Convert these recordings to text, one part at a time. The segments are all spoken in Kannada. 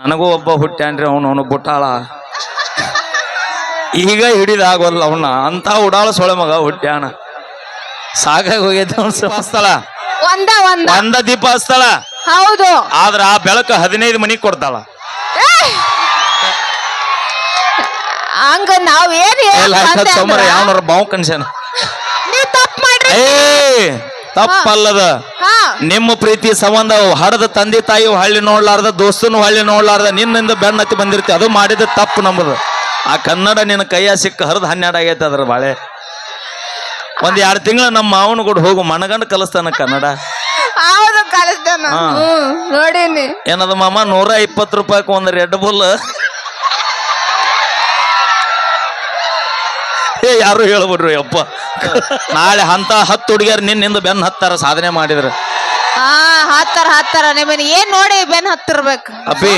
ನನಗೂ ಒಬ್ಬ ಹುಟ್ಟ್ಯಾನ್ರಿ ಅವನು ಅವನು ಬುಟ್ಟಾಳ. ಈಗ ಹಿಡಿದಾಗೋಲ್ಲ ಅವನ್ನ. ಅಂತ ಉಡಾಳ ಸೊಳೆ ಮಗ ಹುಟ್ಟ್ಯಾನ. ಸಾಕಾಗಿ ಹೋಗೈತೆ ಅವ್ನು ಸ್ಥಳ ಒಂದ ಒಂದ. ಒಂದ ದೀಪ ಹಸ್ತಳ ಹೌದು. ಆದ್ರ ಆ ಬೆಳಕು ಹದಿನೈದು ಮನಿ ಕೊಡ್ತಾಳ. ಹಂಗ ನಾವ್ ಏನ್ ಯಾವ ಬಾವು ಕನ್ಸೇನ ಏ ತಪ್ಪಲ್ಲದ. ನಿಮ್ಮ ಪ್ರೀತಿ ಸಂಬಂಧ ಹಡದ ತಂದೆ ತಾಯಿ ಹಳ್ಳಿ ನೋಡ್ಲಾರ್ದ ದೋಸ್ತನು ಹಳ್ಳಿ ನೋಡ್ಲಾರ್ದ ನಿನ್ನಿಂದ ಬೆನ್ನತ್ತಿ ಬಂದಿರ್ತಿ. ಅದು ಮಾಡಿದ ತಪ್ಪು ನಮ್ಮದು ಆ ಕನ್ನಡ ನಿನ್ನ ಕೈಯ ಸಿಕ್ಕ ಹರಿದ ಹನ್ನೆರಡು ಆಗೈತೆ ಅದ್ರ ಬಾಳೆ. ಒಂದ್ ಎರಡು ತಿಂಗಳು ನಮ್ಮ ಮಾವನ ಕೂಡ ಹೋಗು ಮನಗಂಡ ಕಲಿಸ್ತಾನ ಕನ್ನಡ. ಹೌದು ಕಲಿಸ್ತಾನ. ನೋಡೀನಿ. ಏನದ ಮಾಮ ನೂರ ಇಪ್ಪತ್ತು ರೂಪಾಯಿ ಒಂದ್ ರೆಡ್ ಬುಲ್ ಏ ಯಾರು ಹೇಳ್ಬಿಡ್ರಿ ಅಪ್ಪ? ನಾಳೆ ಅಂತ ಹತ್ತು ಹುಡುಗಿಯರು ನಿನ್ನಿಂದ ಬೆನ್ನ ಹತ್ತಾರ ಸಾಧನೆ ಮಾಡಿದ್ರು. ಹಾ ಹತ್ತಾರ ಹತ್ತಾರ. ಏನ್ ನೋಡಿ ಬೆನ್ ಹತ್ತಿರ್ಬೇಕು? ಅಪ್ಪಿ.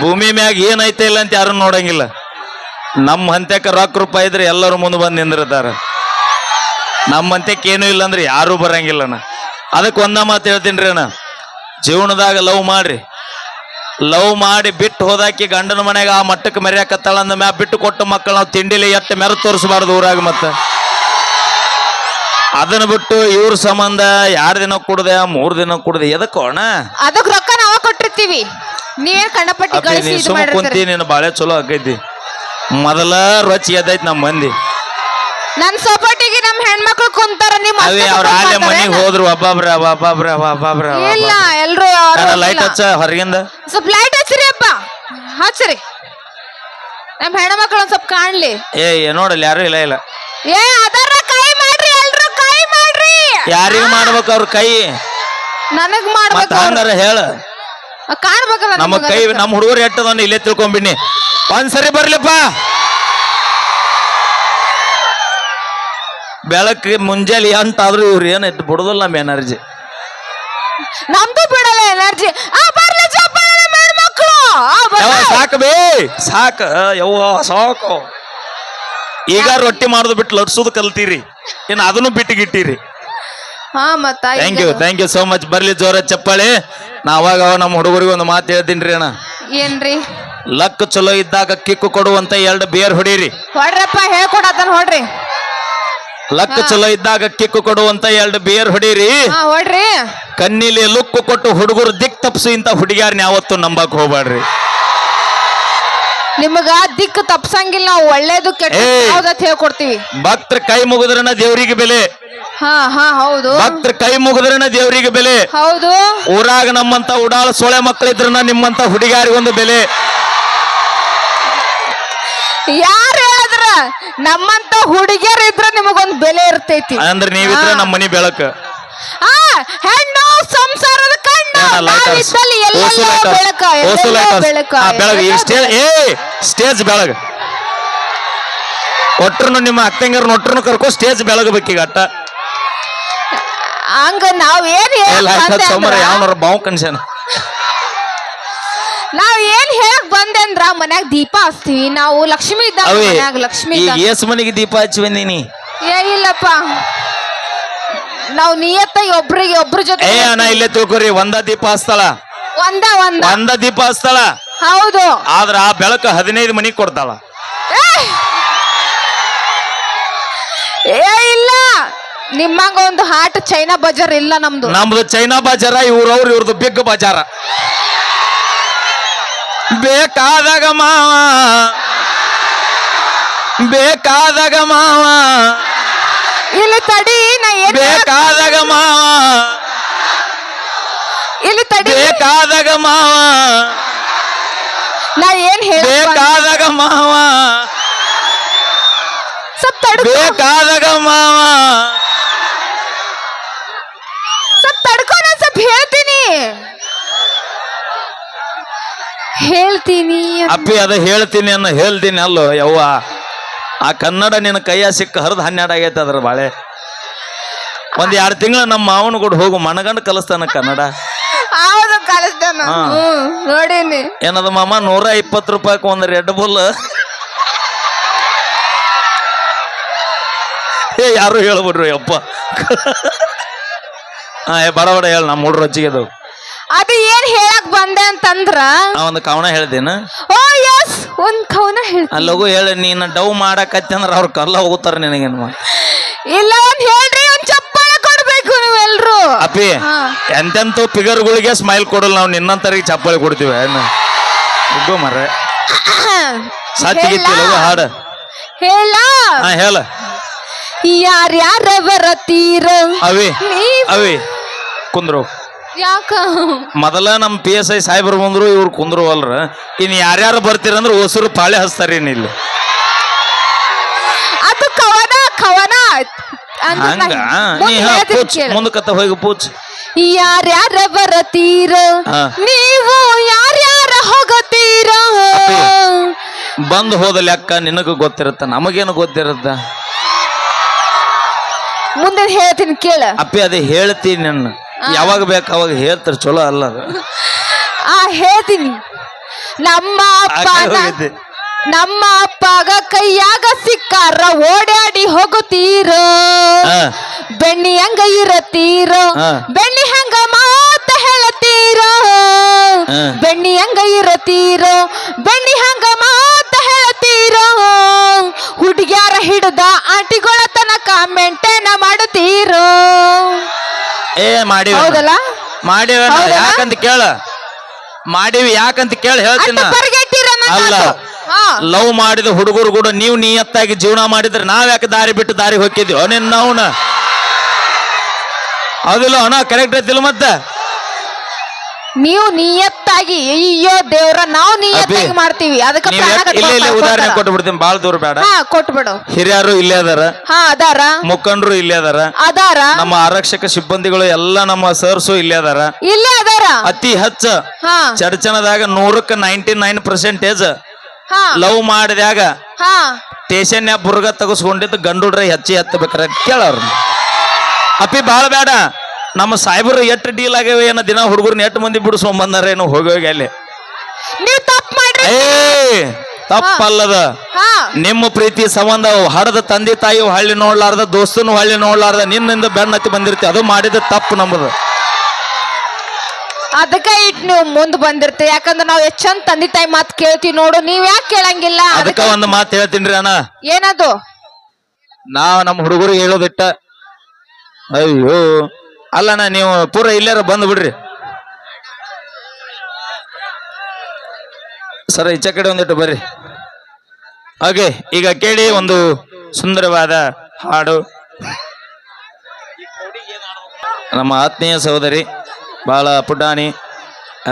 ಭೂಮಿ ಮ್ಯಾಗ ಏನೈತೆ ಇಲ್ಲ ಅಂತ ಯಾರು ನೋಡಂಗಿಲ್ಲ. ನಮ್ಮ ಹಂತ್ಯಕ್ಕೆ ರೊಕ್ಕ ರೂಪಾಯಿ ಇದ್ರೆ ಎಲ್ಲರೂ ಮುಂದೆ ಬಂದು ನಿಂದಿರ್ತಾರ. ನಮ್ಮ ಹಂತ್ಯಕ್ಕೆ ಏನೂ ಇಲ್ಲ ಅಂದ್ರೆ ಯಾರೂ ಬರಂಗಿಲ್ಲಣ್ಣ. ಅದಕ್ಕೆ ಒಂದ ಮಾತು ಹೇಳ್ತೀನಿ ರೀ ಅಣ್ಣ. ಜೀವನದಾಗ ಲವ್ ಮಾಡ್ರಿ. ಲವ್ ಮಾಡಿ ಬಿಟ್ಟು ಹೋದಾಕಿ ಗಂಡನ ಮನೆಗೆ ಆ ಮಟ್ಟಕ್ಕೆ ಮೆರೆಯಾಕತ್ತಾಳ ಅಂದ ಮ್ಯಾ ಬಿಟ್ಟು ಕೊಟ್ಟು ಮಕ್ಕಳು ನಾವು ತಿಂಡಿಲಿ ಎಟ್ಟು ಮೆರ ತೋರಿಸಬಾರ್ದು ಊರಾಗ ಮತ್ತೆ. ಅದನ್ನ ಬಿಟ್ಟು ಇವ್ರ ಸಂಬಂಧ ಯಾರ ದಿನ ಕುಡ್ದೆ ಮೂರ್ ದಿನ ಕುಡ್ದೆ ಎದಕ್ಕೋಣ ಅದಕ್ಕೆ ಅದಕ್ ರೊಕ್ಕ ನಾವ ಕೊಟ್ಟಿರ್ತೀವಿ. ನೀವೇನ್ ಕಣ್ಣಪಟ್ಟಿ ಅಪ್ಪಿ ಗಳಿಸಿ ನೀ ಇದು ಸುಮ್ಮ ಕುಂತಿ ನೀನು ಬಾಳೆ ಚಲೋ ಆಕೈತಿ. ಮೊದಲ ರೊಚ್ಚಿ ಎದ್ದೈತಿ ನಮ್ಮ ಮಂದಿ. ನನ್ ಸಪೋರ್ಟಿಗೆ ನಮ್ ಹೆಣ್ಮಕ್ಳು ಕುಂತಾರ ನಿಮ್ ಅವ್ರ ಆಲೆ ಮನೆಗೆ ಹೋದ್ರು ಒಬ್ಬೊಬ್ರ ಒಬ್ಬೊಬ್ರ ಒಬ್ಬೊಬ್ರ ಇಲ್ಲ ಎಲ್ರು ಲೈಟ್. ಹಚ್ಚ ಹೊರಗಿಂದ. ಸ್ವಲ್ಪ ಲೈಟ್ ಹಚ್ಚ್ರಿ ಅಪ್ಪ. ಹಚ್ಚ್ರಿ. ನಮ್ ಹೆಣ್ಮಕ್ಳು ಒಂದ್ ಸ್ವಲ್ಪ ಕಾಣ್ಲಿ. ಏ ನೋಡಲ್ಲ ಯಾರು ಇಲ್ಲ ಇಲ್ಲ. ಏ ಅದರ ಕೈ ಮಾಡ್ರಿ ಎಲ್ರು ಕೈ ಮಾಡ್ರಿ. ಯಾರಿಗ ಮಾಡ್ಬೇಕು ಅವ್ರ ಕೈ? ನನಗ್ ಮಾಡ್ಬೇಕು ಅವ್ರು. ಹೇಳ. ಕಾಣ್ಬೇಕಲ್ಲ ನಮ್ಮ ಕೈ. ನಮ್ಮ ಹುಡುಗರು ಎಟ್ಟದನ್ನ ಇಲ್ಲೇ ತಿಳ್ಕೊಂಬಿಡ್ನಿ. ಒಂದ್ಸರಿ ಬರ್ಲಿಪ್ಪ. ಬೆಳಗ್ಗೆ ಮುಂಜಾನೆ ಆದ್ರೂ ಇವ್ರು ಏನು ಎದ್ದು ಬಿಡುದಿಲ್ಲ ನಮ್ಮ ಎನರ್ಜಿ. ನಮ್ದು ಬಿಡಲ್ಲ ಎನರ್ಜಿ. ಯವ್ವ ಸಾಕು ಬೇ ಸಾಕ. ಯವ್ವ ಸಾಕು. ಈಗ ರೊಟ್ಟಿ ಮಾಡೋದು ಬಿಟ್ಟು ಲಟ್ಸೋದು ಕಲ್ತೀರಿ. ಇನ್ನು ಅದನ್ನು ಬಿಟ್ಟು ಗಿಟ್ಟಿರಿ ಹಾ ಮತ್ತ thank you thank you so much ಬರ್ಲಿ ಜೋರ ಚಪ್ಪಾಳಿ. ನಾ ಅವಾಗ ಅವಾಗ ನಮ್ಮ ಹುಡುಗರಿಗೆ ಒಂದು ಮಾತು ಹೇಳ್ತೀನಿ ರೀ ಅಣ್ಣ. ಏನ್ರಿ? ಲಕ್ ಚಲೋ ಇದ್ದಾಗ ಕಿಕ್ಕು ಕೊಡುವಂತ ಎರಡು ಬೇರ್ ಹೊಡೀರಿ. ಹೊಡ್ರಪ್ಪ ಹೇಳ್ಕೊಡತನ ಹೊಡ್ರಿ. ಲಕ್ ಚಲೋ ಇದ್ದಾಗ ಕಿಕ್ಕು ಕೊಡುವಂತ ಎರಡು ಬೇರ್ ಹೊಡೀರಿ. ಕಣ್ಣಿಲಿ ಲುಕ್ಕು ಕೊಟ್ಟು ಹುಡುಗರು ದಿಕ್ ತಪ್ಸು ಇಂತ ಹುಡುಗಿಯಾರ್ನ ಯಾವತ್ತು ನಂಬಕ್ ಹೋಗ್ಬೇಡ್ರಿ ನಿಮಗ ದಿಕ್ಕು ತಪ್ಸಂಗಿಲ್ಲ ನಾವು ಒಳ್ಳೇದು ಕೆಟ್ಟ ಹೇಳ್ಕೊಡ್ತೀವಿ. ಭಕ್ತರ ಕೈ ಮುಗಿದ್ರನ ದೇವರಿಗೆ ಬೆಲೆ. ಹಾ ಹಾ ಹೌದು. ಭಕ್ತರ ಕೈ ಮುಗಿದ್ರನ ದೇವರಿಗೆ ಬೆಲೆ. ಹೌದು. ಊರಾಗ ನಮ್ಮಂತ ಉಡಾಳ ಸೊಳೆ ಮಕ್ಕಳಿದ್ರನ ನಿಮ್ಮಂತ ಹುಡುಗಿಯಾರಿಗೊಂದು ಬೆಲೆ. ಹೇಳಿದ್ರ ನಮ್ಮಂತ ಹುಡುಗಿಯರ್ ಇದ್ರ ನಿಮಗೊಂದ್ ಬೆಲೆ ಇರ್ತೈತಿ. ಅಂದ್ರೆ ನೀವಿದ್ರೆ ನಮ್ಮ ಮನಿ ಬೆಳಕು. ಆ ಹೆಣ್ಣು ಸಂಸಾರದ ಕಣ್ಣು ಏನ lighters? ನಾವಿದ್ದಲ್ಲಿ ಎಲ್ಲೆಲ್ಲೋ ಬೆಳಕ ಎಲ್ಲೆಲ್ಲೋ ಬೆಳಕ ಸ್ಟೇಜ್ ಏ ಸ್ಟೇಜ್ ಬೆಳಗ್. ಒಟ್ರು ನಿಮ್ಮ ಅಕ್ಕಂಗಿರ್ ಒಟ್ರು ಕರ್ಕೊ ಸ್ಟೇಜ್ ಬೆಳಗಬೇಕೀಗ ಅಟ್ಟ. ಹಂಗ ನಾವ್ ಏನ್ ಯಾವ ಬಾವು ಕನ್ಸ್ಯಾನ ನಾವ್ ಏನ್ ಹೇಳಕ್ ಬಂದೆ ಅಂದ್ರ ಮನ್ಯಾಗ ದೀಪ ಹಚ್ತೀವಿ. ನಾವು ಲಕ್ಷ್ಮಿ ಅವೇ ಮನ್ಯಾಗ ಲಕ್ಷ್ಮಿ ಈಗ ಇದ್ದಾಗ. ಏಸ್ ಮನೆಗೆ ದೀಪ ಹಚ್ಚಿ ಬಂದೀನಿ ಏ ಇಲ್ಲಪ್ಪ. ನಾವು ನಿಯತ್ತಾಗಿ ಒಬ್ರಿಗೆ ಒಬ್ರ ಜೊತೆ ಏ ಅಣ್ಣ ಇಲ್ಲೇ ತಿಳ್ಕೊರಿ ಒಂದ ದೀಪ ಹಚ್ತಾಳ. ಒಂದ ಒಂದ. ಒಂದ ದೀಪ ಹಚ್ತಾಳ. ಹೌದು. ಆದ್ರ ಆ ಬೆಳಕು ಹದಿನೈದು ಮನಿ ಕೊಡ್ತಾಳ. ಏ! ಏ ಇಲ್ಲ. ನಿಮ್ಮಂಗ ಒಂದು ಹಾಟ್ ಚೈನಾ ಬಜಾರ್ ಇಲ್ಲ ನಮ್ದು. ನಮ್ದು ಚೈನಾ ಬಾಜಾರ ಇವ್ರವ್ರು ಇವ್ರದ್ದು ಬಿಗ್ ಬಾಜಾರ. ಬೇಕಾದಾಗ ಮಾವ. ಬೇಕಾದಾಗ ಮಾವ. ಇಲ್ಲಿ ತಡಿ ನಾ ಏನ್ ಬೇಕಾದಾಗ ಮಾವ. ಇಲ್ಲಿ ತಡಿ. ಬೇಕಾದಾಗ ಮಾವ. ನಾ ಏನ್ ಬೇಕಾದಾಗ ಮಾವ. ಸ್ವಲ್ಪ ತಡ್ಕೊ. ಬೇಕಾದಾಗ ಮಾವ. ಸ್ವಲ್ಪ ತಡ್ಕೊ ನಾನ್ ಸ್ವಲ್ಪ ಹೇಳ್ತೀನಿ. ಹೇಳ್ತೀನಿ ಅಪ್ಪಿ ಅದ ಹೇಳ್ತೀನಿ ಅನ್ನ ಹೇಳ್ತೀನಿ ಅಲ್ಲೋ ಯವ್ವ. ಆ ಕನ್ನಡ ನಿನ್ನ ಕೈಯ ಸಿಕ್ಕ ಹರಿದ ಹನ್ನೆರಡು ಆಗೈತೆ ಅದ್ರ ಬಾಳೆ. ಒಂದ್ ಎರಡು ತಿಂಗಳು ನಮ್ಮ ಮಾವನ ಕೂಡ ಹೋಗು ಮನಗಂಡು ಕಲಿಸ್ತಾನ ಕನ್ನಡ. ಹೌದು ನೋಡೀನಿ. ಏನದ ಮಾಮ ನೂರ ಇಪ್ಪತ್ತು ರೂಪಾಯಿಗೆ ಒಂದು ರೆಡ್ ಬುಲ್ ಏ ಯಾರು ಹೇಳ್ಬಿಡ್ರಿ ಅಪ್ಪ ಹಾ ಏ ಬಡ ಬಡ ಹೇಳ ನಮ್ಮ ಹುಡ್ರು ಹಚ್ಚಿಗೆದು ಅದು ಏನ್ ಹೇಳಕ್ ಬಂದೆ ಅಂತಂದ್ರ ಒಂದು ಕವನ ಹೇಳ್ದೇನ? ಓ ಎಸ್ ಒಂದ್ ಕವನ ಹೇಳ್ತೀನಿ. ಲಘು ಹೇಳಿ ನೀನು ಡವ್ ಮಾಡಕತ್ತಿ ಅಂದ್ರೆ ಅವ್ರ ಕಲ್ಲ ಹೋಗುತ್ತಾರ ನಿನಗೇನು ಇಲ್ಲ ಒಂದ್ ಹೇಳ್ರಿ ಒಂದ್ ಚಪ್ಪಾಳ ಕೊಡ್ಬೇಕು ನೀವೆಲ್ರು. ಅಪ್ಪಿ ಹಾ. ಎಂತೆಂತ ಫಿಗರ್ಗಳಿಗೆ ಸ್ಮೈಲ್ ಕೊಡಲ್ಲ ನಾವು ನಿನ್ನಂತರಿಗೆ ಚಪ್ಪಾಳಿ ಕೊಡ್ತೀವಿ ಏನು? ಉಗ್ಗೋ ಮರ ಸಾತಿಗಿತ್ತಿ ಲಘು ಹಾಡು. ಹೇಳ. ಹಾ ಹೇಳ. ಯಾರ್ಯಾರ ಬರತೀರ? ಅವಿ ನೀವ್ ಅವಿ ಕುಂದ್ರು. ಯಾಕ? ಮೊದಲ ನಮ್ಮ ಪಿ ಎಸ್ ಐ ಸಾಹೇಬ್ರು ಬಂದ್ರು ಇವ್ರು ಕುಂದ್ರು ಅಲ್ರ. ಇನ್ ಯಾರ್ಯಾರು ಬರ್ತೀರಂದ್ರೆ ಹೊಸರು ಪಾಳೆ ಹಚ್ತಾರ ಇಲ್ಲಿ. ಅದು ಕವನ ಕವನ. ಅಂದ್ರೆ ಹಂಗ? ನಾ ನೀ ಹಾ, ಪೂಚ್ ಕೇಳು. ಮುಂದಕ್ಕತ್ತ ಹೋಗಿ ಪೂಚ್. ಯಾರ್ಯಾರ ಬರತೀರ? ಹಾ. ನೀವು ಯಾರ್ಯಾರ ಹೋಗತೀರ? ಬಂದ್ ಹೋದ ಲೆಕ್ಕ ನಿನಗೂ ಗೊತ್ತಿರುತ್ತ ನಮಗೇನು ಗೊತ್ತಿರುತ್ತ? ಮುಂದೆ ಹೇಳ್ತೀನಿ ಕೇಳ. ಅಪ್ಪಿ ಅದೇ ಹೇಳ್ತೀನಿ ನನ್ನ. ಯಾವಾಗ ಬೇಕು ಅವಾಗ ಹೇಳ್ತಾರೆ ಚಲೋ ಅಲ್ಲ ಅದು. ಆ ಹೇಳ್ತೀನಿ. ನಮ್ಮ ಅಪ್ಪ ಹೋಗೈತಿ. ನಮ್ಮ ಅಪ್ಪಾಗ ಕೈಯಾಗ ಸಿಕ್ಕಾರ ಓಡಾಡಿ ಹೋಗುತ್ತೀರ? ಹಾ. ಬೆಣ್ಣಿ ಹಂಗ ಇರತ್ತೀರ? ಹಾ. ಬೆಣ್ಣಿ ಹಂಗ ಮಾತ ಹೇಳತ್ತೀರ? ಹಾ. ಬೆಣ್ಣಿ ಹಂಗ ಇರತ್ತೀರ? ಬೆಣ್ಣಿ ಹಂಗ ಮಾತ ಹೇಳತ್ತೀರ? ಹುಡುಗ್ಯಾರ ಹಿಡ್ದ ಆಂಟಿಗಳ ತನಕ ಮೆಂಟೇನ ಮಾಡುತ್ತೀರ? ಏ ಮಾಡಿವಿ ಹೌದಲ್ಲ? ಮಾಡಿವಿ ಹೌದಲ್ಲ? ಯಾಕಂತ ಕೇಳ. ಮಾಡಿವಿ ಯಾಕಂತ ಕೇಳಿ ಹೇಳ್ತೀನಿ ಅಲ್ಲ ಹಾ. ಲವ್ ಮಾಡಿದ ಹುಡುಗರು ಕೂಡ ನೀವು ನಿಯತ್ತಾಗಿ ಜೀವನ ಮಾಡಿದ್ರೆ ನಾವ್ ಯಾಕೆ ದಾರಿ ಬಿಟ್ಟು ದಾರಿ ಹೋಗಿದ್ವಿ ನಿನ್ನ ಅವನ ಅದಿಲ್ಲ ಅಣ್ಣ ಕರೆಕ್ಟ್ ಐತಿಲ್ಲ ಮತ್ತೆ? ನೀವು ನಿಯತ್ತಾಗಿ ಅಯ್ಯೋ ದೇವ್ರ ನಾವು ನಿಯತ್ತಾಗಿ ಮಾಡ್ತೀವಿ. ಅದಕ್ಕೆ ಪ್ರಾಣ ಇಲ್ಲೇ ಇಲ್ಲೇ ಉದಾಹರಣೆ. ಕೊಟ್ಟು ಬಿಡ್ತೀನಿ ಬಾಳ ದೂರ ಬೇಡ. ಹಾ ಕೊಟ್ಬಿಡು. ಹಿರಿಯರು ಇಲ್ಲೇ ಅದಾರ. ಹಾ ಅದಾರ. ಮುಖಂಡರು ಇಲ್ಲೇ ಅದಾರ. ಅದಾರ. ನಮ್ಮ ಆರಕ್ಷಕ ಸಿಬ್ಬಂದಿಗಳು ಎಲ್ಲ ನಮ್ಮ ಸರ್ಸು ಇಲ್ಲೇ ಅದಾರ. ಇಲ್ಲೇ ಅದಾರ. ಅತಿ ಹೆಚ್ಚ ಹಾ. ಚರ್ಚನದಾಗ ನೂರಕ್ಕೆ ನೈಂಟಿ ನೈನ್ ಪರ್ಸೆಂಟೇಜ್ ಹಾ. ಲವ್ ಮಾಡಿದಾಗ ಹಾ. ಸ್ಟೇಷನ್ ಬುರ್ಗ ತಗಸ್ಕೊಂಡಿದ್ದು ಗಂಡುಡ್ರೆ ಹೆಚ್ಚಿ ಹತ್ತಬೇಕಾರ ಕೇಳವ್ರ ಅಪ್ಪಿ ಬಾಳ ಬೇಡ. ನಮ್ಮ ಸಾಹೇಬರು ಎಟ್ ಡೀಲ್ ಆಗ್ಯಾವ ಏನೋ ದಿನ ಹುಡುಗರು ಎಟ್ ಮಂದಿ ಬಿಡಿಸ್ಕೊಂಡ್ ಹೋಗಿ ಹೋಗಿ ಅಲ್ಲಿ. ನೀವು ತಪ್ಪು ಮಾಡ್ರಿ. ಏ ತಪ್ಪಲ್ಲದ. ಹಾ ನಿಮ್ಮ ಪ್ರೀತಿ ಸಂಬಂಧ ಹಡದ ತಂದೆ ತಾಯಿ ಹಳ್ಳಿ ನೋಡ್ಲಾರ್ದ ದೋಸ್ತನು ಹಳ್ಳಿ ನೋಡ್ಲಾರ್ದ ನಿನ್ನಿಂದ ಬೆನ್ನತ್ತಿ ಬಂದಿರ್ತಿ ಅದು ಮಾಡಿದ ತಪ್ಪು ನಮ್ಮದು ಅದಕ್ಕ ಇಟ್ ನೀವು ಮುಂದ್ ಬಂದಿರ್ತೀವಿ ಯಾಕಂದ್ರೆ ನಾವ್ ಎಷ್ಟ್ ಚಂದ ತಂದೆ ತಾಯಿ ಮಾತ್ ಕೇಳ್ತೀವಿ ನೋಡು ನೀವ್ ಯಾಕೆ ಕೇಳಂಗಿಲ್ಲ? ಅದಕ್ಕ ಅದಕ್ಕ ಒಂದು ಮಾತು ಹೇಳ್ತೀನಿ ಅಣ್ಣ. ಏನದು? ನಾವ್ ನಮ್ಮ ಹುಡುಗರಿಗೆ ಹೇಳೋದಿಟ್ಟ ಅಯ್ಯೋ ಅಲ್ಲಣ್ಣ, ನೀವು ಪೂರ ಇಲ್ಲಾರ ಬಂದು ಬಿಡ್ರಿ. ಸರ್, ಈಚೆ ಕಡೆ ಒಂದಿಟ್ಟು ಬರ್ರಿ. ಹಾಗೆ, ಈಗ ಕೇಳಿ ಒಂದು ಸುಂದರವಾದ ಹಾಡು. ನಮ್ಮ ಆತ್ಮೀಯ ಸಹೋದರಿ ಭಾಳ ಪುಟಾಣಿ.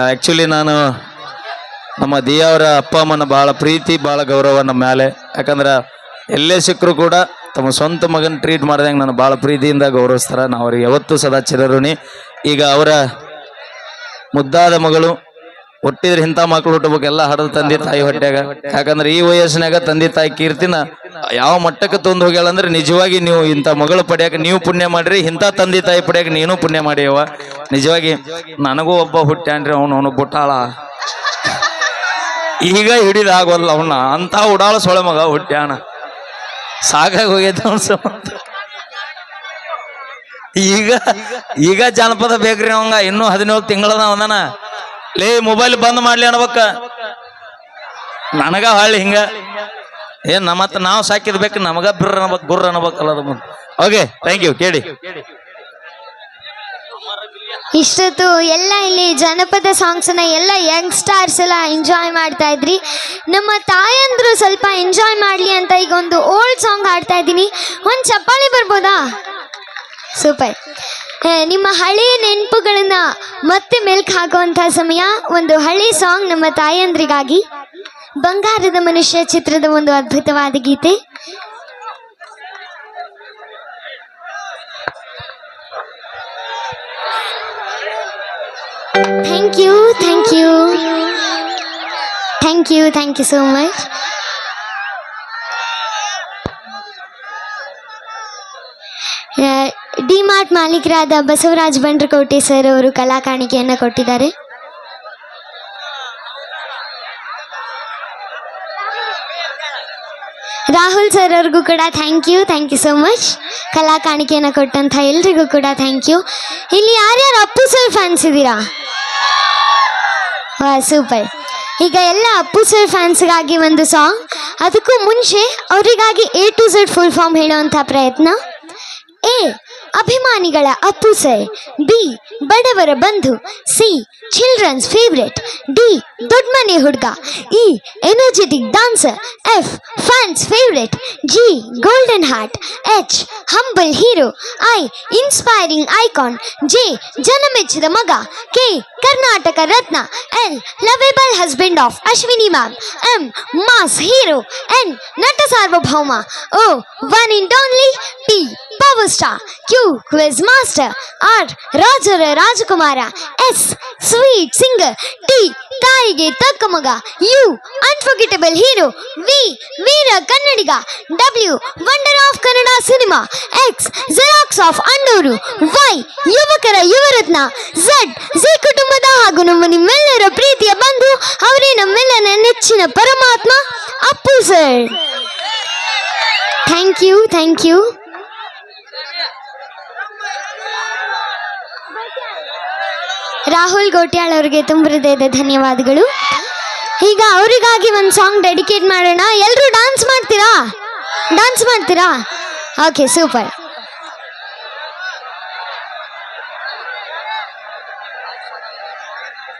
ಆ್ಯಕ್ಚುಲಿ ನಾನು ನಮ್ಮ ದಿಯವರ ಅಪ್ಪ ಅಮ್ಮನ ಭಾಳ ಪ್ರೀತಿ ಭಾಳ ಗೌರವ ನಮ್ಮ ಮೇಲೆ ಯಾಕಂದ್ರೆ, ಎಲ್ಲೇ ಸಿಕ್ಕರೂ ಕೂಡ ತಮ್ಮ ಸ್ವಂತ ಮಗನ ಟ್ರೀಟ್ ಮಾಡ್ದಂಗೆ ನಾನು ಭಾಳ ಪ್ರೀತಿಯಿಂದ ಗೌರವಿಸ್ತಾರ. ನಾವು ಅವ್ರಿಗೆ ಯಾವತ್ತೂ ಸದಾ ಚಿರಋಣಿ. ಈಗ ಅವರ ಮುದ್ದಾದ ಮಗಳು ಹುಟ್ಟಿದ್ರೆ ಇಂಥ ಮಕ್ಕಳು ಹುಟ್ಟಬೇಕು, ಎಲ್ಲ ಹಡದ ತಂದೆ ತಾಯಿ ಹೊಟ್ಟೆಗ ಯಾಕಂದ್ರೆ ಈ ವಯಸ್ಸಿನಾಗ ತಂದೆ ತಾಯಿ ಕೀರ್ತಿನ ಯಾವ ಮಟ್ಟಕ್ಕೆ ತಂದು ಹೋಗ್ಯಾಳ ಅಂದ್ರೆ ನಿಜವಾಗಿ ನೀವು ಇಂಥ ಮಗಳು ಪಡೆಯಕ್ಕೆ ನೀವು ಪುಣ್ಯ ಮಾಡ್ರಿ, ಇಂಥ ತಂದೆ ತಾಯಿ ಪಡೆಯಕ್ಕೆ ನೀನು ಪುಣ್ಯ ಮಾಡ್ಯವ ನಿಜವಾಗಿ ನನಗೂ ಒಬ್ಬ ಹುಟ್ಟ್ಯಾನ್ರಿ, ಅವನು ಅವನು ಬುಟ್ಟಾಳ. ಈಗ ಹಿಡಿದಾಗೋಲ್ಲ ಅವನ್ನ ಅಂತ ಉಡಾಳ ಸೊಳೆ ಮಗ ಹುಟ್ಟ್ಯಾಣ ಸಾಕಾಗಿ ಹೋಗೈತೆ ಈಗ ಈಗ ಜಾನಪದ ಬೇಕ್ರಿ ಅವಂಗ, ಇನ್ನೂ ಹದಿನೇಳು ತಿಂಗಳದ ಲೇ ಮೊಬೈಲ್ ಬಂದ್ ಮಾಡ್ಲಿ ಅನ್ಬೇಕ. ನನಗ ಹಳ್ಳಿ ಹಿಂಗ. ಏನ್ ನಮ್ಮತ್ತ ನಾವು ಸಾಕಿದ್ಬೇಕು, ನಮಗ ಬಿರ್ರ ಅನ್ಬೇಕು, ಗುರ್ರ ಅನ್ಬೇಕಲ್ಲ ಓಕೆ ಥ್ಯಾಂಕ್ ಯು ಕೇಳಿ. ಇಷ್ಟೊತ್ತು ಎಲ್ಲ ಇಲ್ಲಿ ಜನಪದ ಸಾಂಗ್ಸನ್ನ ಎಲ್ಲ ಯಂಗ್ಸ್ಟಾರ್ಸ್ ಎಲ್ಲ ಎಂಜಾಯ್ ಮಾಡ್ತಾ ಇದ್ರಿ. ನಮ್ಮ ತಾಯಂದ್ರು ಸ್ವಲ್ಪ ಎಂಜಾಯ್ ಮಾಡಲಿ ಅಂತ ಈಗ ಒಂದು ಓಲ್ಡ್ ಸಾಂಗ್ ಹಾಡ್ತಾ ಇದ್ದೀನಿ. ಒಂದು ಚಪ್ಪಾಳಿ ಬರ್ಬೋದಾ? ಸೂಪರ್ ನಿಮ್ಮ ಹಳೆಯ ನೆನಪುಗಳನ್ನ ಮತ್ತೆ ಮೆಲ್ಕ್ ಹಾಕುವಂಥ ಸಮಯ, ಒಂದು ಹಳೆ ಸಾಂಗ್ ನಮ್ಮ ತಾಯಂದ್ರಿಗಾಗಿ. ಬಂಗಾರದ ಮನುಷ್ಯ ಚಿತ್ರದ ಒಂದು ಅದ್ಭುತವಾದ ಗೀತೆ. Thank you thank you thank you thank you so much DMart ಮಾಲೀಕರಾದ Basavaraj Bandrakote sir ಅವರು ಕಲಾ ಕಾಣಿಕೆಯನ್ನು ಕೊಟ್ಟಿದ್ದಾರೆ. ರಾಹುಲ್ ಸರ್ ಅವ್ರಿಗೂ ಕೂಡ thank you thank you so much ಕಲಾ ಕಾಣಿಕೆಯನ್ನು ಕೊಟ್ಟಂಥ ಎಲ್ರಿಗೂ ಕೂಡ ಥ್ಯಾಂಕ್ ಯು ಇಲ್ಲಿ ಯಾರ್ಯಾರು ಅಪ್ಪು ಸರ್ ಫ್ಯಾನ್ಸ್ ಇದ್ದೀರಾ ಸೂಪರ್ ಈಗ ಎಲ್ಲ ಅಪ್ಪು ಸರ್ ಫ್ಯಾನ್ಸ್ಗಾಗಿ ಒಂದು ಸಾಂಗ್ ಅದಕ್ಕೂ ಮುಂಚೆ ಅವರಿಗಾಗಿ A to Z full form ಹೇಳುವಂಥ ಪ್ರಯತ್ನ. ಎ ಅಭಿಮಾನಿಗಳ ಅಪ್ಪು ಸರ್ ಬಿ ಬಡವರ ಬಂಧು, ಸಿ ಚಿಲ್ಡ್ರನ್ಸ್ ಫೇವ್ರೆಟ್ ಡಿ ದೊಡ್ಡ ಮನೆ ಹುಡುಗ, E energetic dancer F fans favourite G golden heart H humble hero I inspiring icon J, ಜನಮೆಚ್ಚಿದ ಮಗ, K, Karnataka Ratna, L lovable husband of Ashwini ma'am M mass hero N, Nata Sarvabhowma, O one and only P power star Q quiz master R, ರಾಜರ Rajakumara S sweet singer T ತಾಯಿಗೆ ತಕ್ಕ ಮಗ U unforgettable hero V Veer Kannadiga W wonder of Kannada cinema X xerox of ಅಂಡೂರು Y ಯುವಕರ ಯುವರತ್ನ ಝಡ್ ಜಿ ಕುಟುಂಬದ ಹಾಗೂ ನಮ್ಮ ನಿಮ್ಮೆಲ್ಲರ ಪ್ರೀತಿಯ ಬಂಧು ಅವರೇ ನಮ್ಮೆಲ್ಲರ ನೆಚ್ಚಿನ ಪರಮಾತ್ಮ Appu sir. Thank you thank you. Rahul Gotyal ಅವರಿಗೆ ತುಂಬ ಹೃದಯದ ಧನ್ಯವಾದಗಳು. ಈಗ ಅವರಿಗಾಗಿ ಒಂದು ಸಾಂಗ್ ಡೆಡಿಕೇಟ್ ಮಾಡೋಣ. ಎಲ್ಲರೂ ಡಾನ್ಸ್ ಮಾಡ್ತೀರಾ? ಡಾನ್ಸ್ ಮಾಡ್ತೀರಾ? Okay super